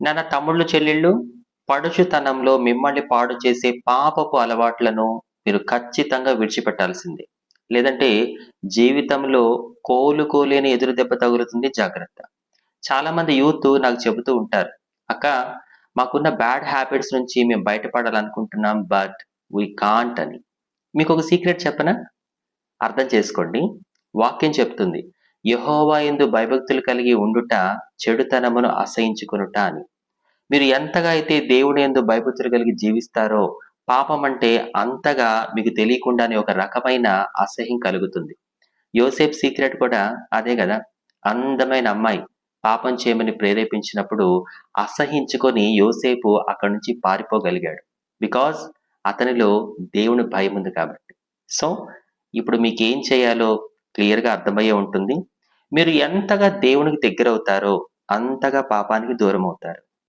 నాన్న తమ్ముళ్ళు చెల్లెళ్ళు పడుచుతనంలో మిమ్మల్ని పాడు చేసే పాపపు అలవాట్లను మీరు ఖచ్చితంగా విడిచిపెట్టాల్సిందే. లేదంటే జీవితంలో కోలుకోలేని ఎదురు దెబ్బ తగులుతుంది. జాగ్రత్త. చాలా మంది యూత్ నాకు చెబుతూ ఉంటారు అక్క మాకున్న బ్యాడ్ హ్యాబిట్స్ నుంచి మేము బయటపడాలనుకుంటున్నాం బట్ వీ కాంట్ అని. మీకు ఒక సీక్రెట్ చెప్పనా? అర్థం చేసుకోండి. వాక్యం చెప్తుంది. యహోవా ఎందు భయభక్తులు కలిగి ఉండుట చెడుతనమును అసహించుకునుట అని. మీరు ఎంతగా అయితే దేవుని ఎందు భయభక్తులు కలిగి జీవిస్తారో పాపం అంటే అంతగా మీకు తెలియకుండానే ఒక రకమైన అసహ్యం కలుగుతుంది. యోసేఫ్ సీక్రెట్ కూడా అదే కదా అందమైన అమ్మాయి పాపం చేయమని ప్రేరేపించినప్పుడు అసహించుకొని యోసేపు అక్కడి నుంచి పారిపోగలిగాడు. బికాజ్ అతనిలో దేవుని భయం ఉంది కాబట్టి. సో ఇప్పుడు మీకు ఏం చేయాలో క్లియర్గా అర్థమయ్యే ఉంటుంది. మీరు ఎంతగా దేవునికి దగ్గర అవుతారో అంతగా పాపానికి దూరం అవుతారు